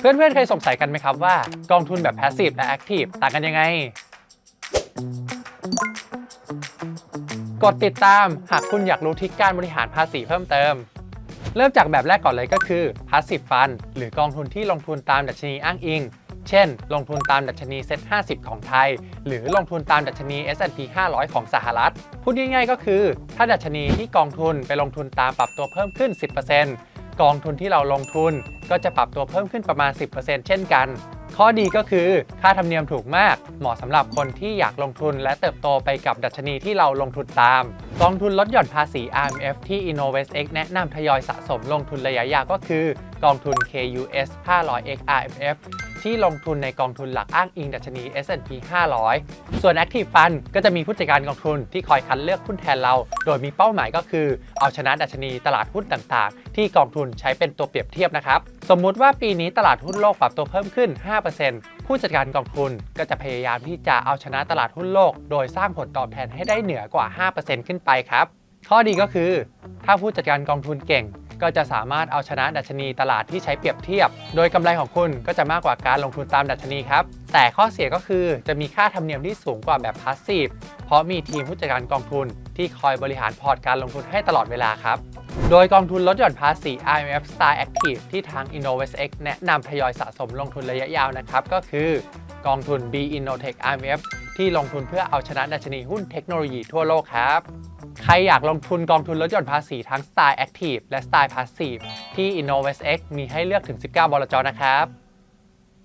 เพื่อนๆเคยสงสัยกันไหมครับว่ากองทุนแบบ Passive และ Active ต่างกันยังไง กดติดตามหากคุณอยากรู้ทริคการบริหารภาษีเพิ่มเติม เริ่มจากแบบแรกก่อนเลยก็คือ Passive Fund หรือกองทุนที่ลงทุนตามดัชนีอ้างอิง เช่น ลงทุนตามดัชนีเซ็ต50 ของไทย หรือลงทุนตามดัชนี S&P 500 ของสหรัฐ พูดง่ายๆก็คือ ถ้าดัชนีที่กองทุนไปลงทุนตามปรับตัวเพิ่มขึ้น 10% กองทุนที่เราลงทุนก็จะปรับตัวเพิ่มขึ้นประมาณ 10%เช่นกัน ข้อดีก็คือค่าธรรมเนียมถูกมาก เหมาะสำหรับคนที่อยากลงทุนและเติบโตไปกับดัชนีที่เราลงทุนตาม กองทุนลดหย่อนภาษี RMF ที่ InnovestX แนะนำทยอยสะสมลงทุนระยะยาวก็คือ กองทุน KUS 500X RMF ที่ลงทุนในกองทุนหลักอ้างอิงดัชนี S&P 500 ส่วน Active Fund ก็จะมีผู้จัดการกองทุนที่คอยคัดเลือกหุ้นแทนเรา โดยมีเป้าหมายก็คือ เอาชนะดัชนีตลาดหุ้นต่างๆ ที่กองทุนใช้เป็นตัวเปรียบเทียบนะครับ สมมุติว่าปีนี้ตลาดหุ้นโลกปรับตัวเพิ่มขึ้น 5%ผู้จัดการกองทุนก็จะพยายามที่จะเอาชนะตลาดหุ้นโลก โดยสร้างผลตอบแทนให้ได้เหนือกว่า 5%ขึ้นไปครับข้อดีก็คือ ถ้าผู้จัดการกองทุนเก่ง ก็จะสามารถเอาชนะดัชนีตลาดที่ใช้เปรียบเทียบ โดยกำไรของคุณก็จะมากกว่าการลงทุนตามดัชนีครับ แต่ข้อเสียก็คือจะมีค่าธรรมเนียมที่สูงกว่าแบบพาสซีฟเพราะมีทีมผู้จัดการกองทุน ที่คอยบริหารพอร์ตการลงทุนให้ตลอดเวลาครับโดยกองทุนลดหย่อนภาษี IMF Star Active ที่ทาง InnovestX แนะนำทยอยสะสมลงทุนระยะยาวนะครับ ก็คือกองทุน B Innotech IMF ที่ลงทุนเพื่อเอาชนะดัชนีหุ้นเทคโนโลยีทั่วโลกครับ ใครอยากลงทุนกองทุนลดหย่อนภาษีทั้งสไตล์ Active และสไตล์ Passive ที่ InnovestX มีให้เลือกถึง 19 บลจนะครับ